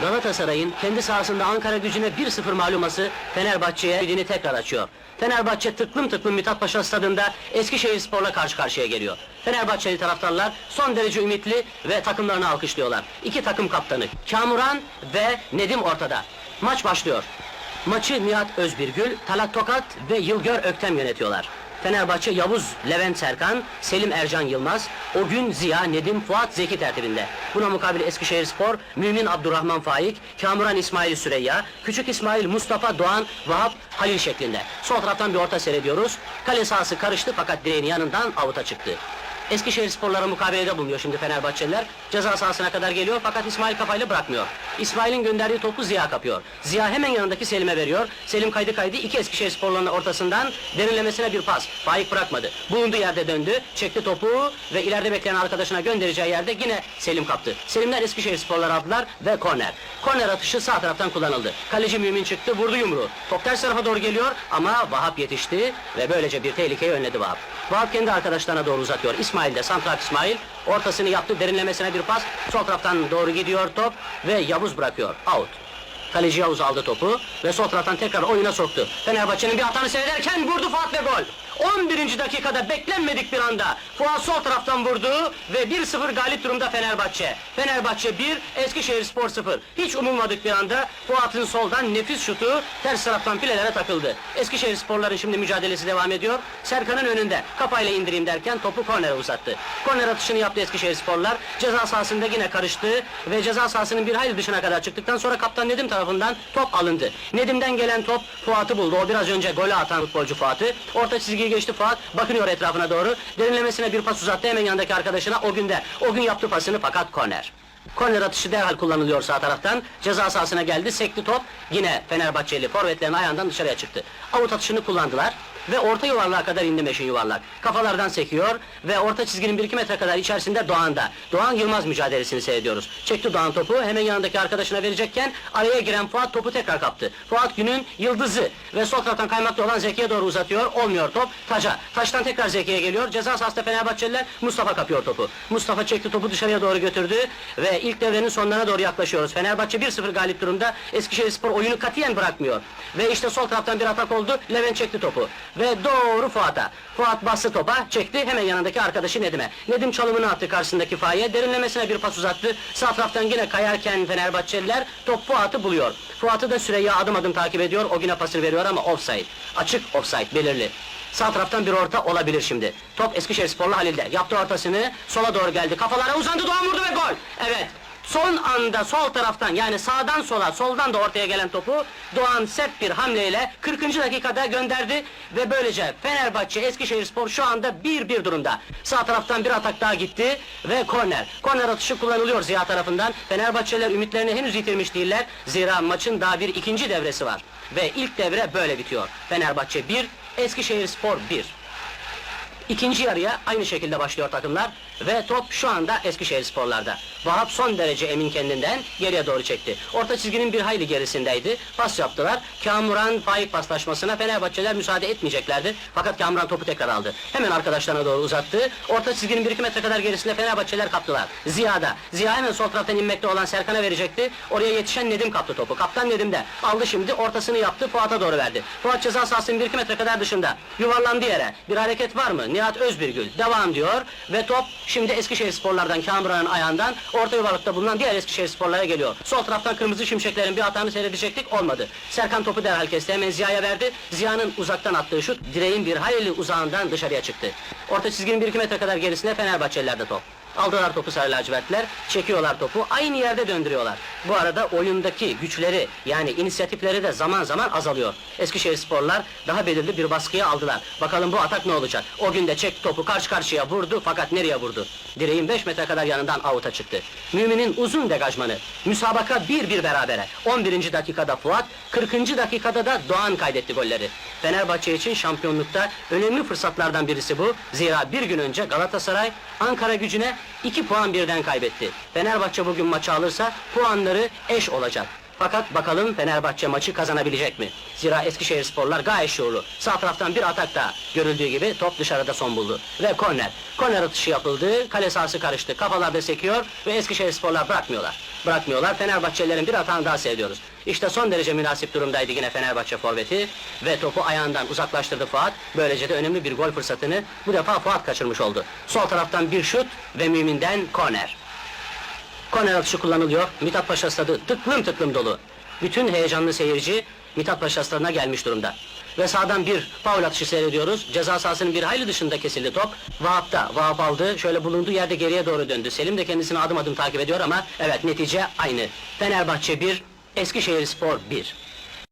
Galatasaray'ın kendi sahasında Ankara gücüne 1-0 mağluması Fenerbahçe'ye ümidini tekrar açıyor. Fenerbahçe tıklım tıklım Mithat Paşa stadında Eskişehir Spor'la karşı karşıya geliyor. Fenerbahçeli taraftarlar son derece ümitli ve takımlarını alkışlıyorlar. İki takım kaptanı Kamuran ve Nedim ortada. Maç başlıyor. Maçı Nihat Özbirgül, Talat Tokat ve Yılgör Öktem yönetiyorlar. Fenerbahçe Yavuz, Levent Serkan, Selim Ercan Yılmaz, o gün Ziya, Nedim, Fuat Zeki tertibinde. Buna mukabil Eskişehir Spor, Mümin Abdurrahman Faik, Kamuran İsmail Süreyya, Küçük İsmail Mustafa Doğan, Vahap Halil şeklinde. Sol taraftan bir orta seyrediyoruz. Kale sahası karıştı fakat direğin yanından avuta çıktı. Eskişehir sporlara mukabelede bulunuyor şimdi Fenerbahçeliler. Ceza sahasına kadar geliyor fakat İsmail kafayla bırakmıyor. İsmail'in gönderdiği topu Ziya kapıyor. Ziya hemen yanındaki Selim'e veriyor. Selim kaydı kaydı iki Eskişehir sporlarının ortasından derinlemesine bir pas. Faik bırakmadı. Bulunduğu yerde döndü, çekti topu ve ileride bekleyen arkadaşına göndereceği yerde yine Selim kaptı. Selim'den Eskişehir sporları aldılar ve korner. Korner atışı sağ taraftan kullanıldı. Kaleci Mümin çıktı, vurdu yumruğu. Top ters tarafa doğru geliyor ama Vahap yetişti ve böylece bir tehlikeyi önledi Vahap. Vahap kendi arkadaşlarına doğru uzatıyor. İsmail de Santrak İsmail ortasını yaptı derinlemesine bir pas. Sol taraftan doğru gidiyor top ve Yavuz bırakıyor. Out. Kaleci Yavuz aldı topu ve sol taraftan tekrar oyuna soktu. Fenerbahçe'nin bir hatanı seyrederken vurdu Fuat ve gol. 11. dakikada beklenmedik bir anda Fuat sol taraftan vurdu ve 1-0 galip durumda Fenerbahçe. Fenerbahçe 1, Eskişehir Spor 0. Hiç umulmadık bir anda Fuat'ın soldan nefis şutu ters taraftan filelere takıldı. Eskişehir Sporların şimdi mücadelesi devam ediyor. Serkan'ın önünde kafayla indireyim derken topu kornere uzattı. Korner atışını yaptı Eskişehir Sporlar. Ceza sahasında yine karıştı ve ceza sahasının bir hayli dışına kadar çıktıktan sonra kaptan Nedim tarafından top alındı. Nedim'den gelen top Fuat'ı buldu. O biraz önce golü atan futbolcu Fuat'ı. Orta çizgiyi geçti Fuat. Bakınıyor etrafına doğru. Derinlemesine bir pas uzattı hemen yanındaki arkadaşına. O günde. O gün yaptı pasını fakat korner. Korner atışı derhal kullanılıyor sağ taraftan. Ceza sahasına geldi. Sekti top. Yine Fenerbahçeli forvetlerin ayağından dışarıya çıktı. Avut atışını kullandılar ve orta yuvarlığa kadar indi meşin yuvarlak. Kafalardan sekiyor ve orta çizginin 1-2 metre kadar içerisinde Doğan'da. Doğan Yılmaz mücadelesini seyrediyoruz. Çekti Doğan topu hemen yanındaki arkadaşına verecekken araya giren Fuat topu tekrar kaptı. Fuat günün yıldızı ve sol taraftan kaymakta olan Zeki'ye doğru uzatıyor. Olmuyor top. Taca. Taştan tekrar Zeki'ye geliyor. Ceza sahasında Fenerbahçeliler Mustafa kapıyor topu. Mustafa çekti topu dışarıya doğru götürdü ve ilk devrenin sonlarına doğru yaklaşıyoruz. Fenerbahçe 1-0 galip durumda. Eskişehir Spor oyunu katiyen bırakmıyor. Ve işte sol taraftan bir atak oldu. Levent çekti topu. Ve doğru Fuat'a. Fuat bastı topa, çekti hemen yanındaki arkadaşı Nedim'e. Nedim çalımını attı karşısındaki Faye. Derinlemesine bir pas uzattı. Sağ taraftan yine kayarken Fenerbahçeliler top Fuat'ı buluyor. Fuat'ı da Süreyya adım adım takip ediyor. O güne pasını veriyor ama offside. Açık offside belirli. Sağ taraftan bir orta olabilir şimdi. Top Eskişehir Sporlu Halil'de. Yaptı ortasını, sola doğru geldi. Kafalara uzandı, Doğan vurdu ve gol! Evet, Son anda sol taraftan yani sağdan sola, soldan da ortaya gelen topu Doğan sert bir hamleyle 40. dakikada gönderdi ve böylece Fenerbahçe Eskişehirspor şu anda 1-1 durumda. Sağ taraftan bir atak daha gitti ve korner. Korner atışı kullanılıyor Ziya tarafından. Fenerbahçeliler ümitlerini henüz yitirmiş değiller. Zira maçın daha bir ikinci devresi var. Ve ilk devre böyle bitiyor. Fenerbahçe 1, Eskişehirspor 1. İkinci yarıya aynı şekilde başlıyor takımlar ve top şu anda Eskişehir sporlarda. Vahap son derece emin kendinden geriye doğru çekti. Orta çizginin bir hayli gerisindeydi. Pas yaptılar. Kamuran Faik paslaşmasına Fenerbahçeler müsaade etmeyeceklerdi. Fakat Kamuran topu tekrar aldı. Hemen arkadaşlarına doğru uzattı. Orta çizginin 1-2 metre kadar gerisinde Fenerbahçeler kaptılar. Ziya'da. Ziya hemen sol taraftan inmekte olan Serkan'a verecekti. Oraya yetişen Nedim kaptı topu. Kaptan Nedim de aldı şimdi ortasını yaptı Fuat'a doğru verdi. Fuat ceza sahasının 1-2 metre kadar dışında. Yuvarlandı yere. Bir hareket var mı? Nihat Özbirgül devam diyor ve top şimdi Eskişehir sporlardan Kamuran'ın ayağından orta yuvarlıkta bulunan diğer Eskişehir sporlara geliyor. Sol taraftan kırmızı şimşeklerin bir hatanı seyredecektik olmadı. Serkan topu derhal kesti hemen Ziya'ya verdi. Ziya'nın uzaktan attığı şut direğin bir hayli uzağından dışarıya çıktı. Orta çizginin 1-2 metre kadar gerisinde Fenerbahçeliler'de top. Aldılar topu sarı lacivertler, çekiyorlar topu, aynı yerde döndürüyorlar. Bu arada oyundaki güçleri, yani inisiyatifleri de zaman zaman azalıyor. Eskişehir sporlar daha belirli bir baskıya aldılar. Bakalım bu atak ne olacak? O gün de çekti topu karşı karşıya vurdu fakat nereye vurdu? Direğin 5 metre kadar yanından avuta çıktı. Mümin'in uzun degajmanı. Müsabaka 1-1 berabere. 11. dakikada Fuat, 40. dakikada da Doğan kaydetti golleri. Fenerbahçe için şampiyonlukta önemli fırsatlardan birisi bu. Zira bir gün önce Galatasaray Ankara gücüne 2 puan birden kaybetti. Fenerbahçe bugün maçı alırsa puanları eş olacak. Fakat bakalım Fenerbahçe maçı kazanabilecek mi? Zira Eskişehir sporlar gayet şuurlu. Sağ taraftan bir atak da görüldüğü gibi top dışarıda son buldu. Ve korner. Korner atışı yapıldı, kale sahası karıştı, kafalarda sekiyor ve Eskişehir sporlar bırakmıyorlar. Bırakmıyorlar. Fenerbahçelilerin bir atağını daha seyrediyoruz. İşte son derece münasip durumdaydı yine Fenerbahçe forveti ve topu ayağından uzaklaştırdı Fuat. Böylece de önemli bir gol fırsatını bu defa Fuat kaçırmış oldu. Sol taraftan bir şut ve Mümin'den korner. Korner atışı kullanılıyor. Mithat Paşa stadı tıklım tıklım dolu. Bütün heyecanlı seyirci Mithat Paşa stadına gelmiş durumda. Ve sağdan bir faul atışı seyrediyoruz. Ceza sahasının bir hayli dışında kesildi top. Vahap da, Vahap aldı. Şöyle bulunduğu yerde geriye doğru döndü. Selim de kendisini adım adım takip ediyor ama evet netice aynı. Fenerbahçe 1, Eskişehir Spor 1.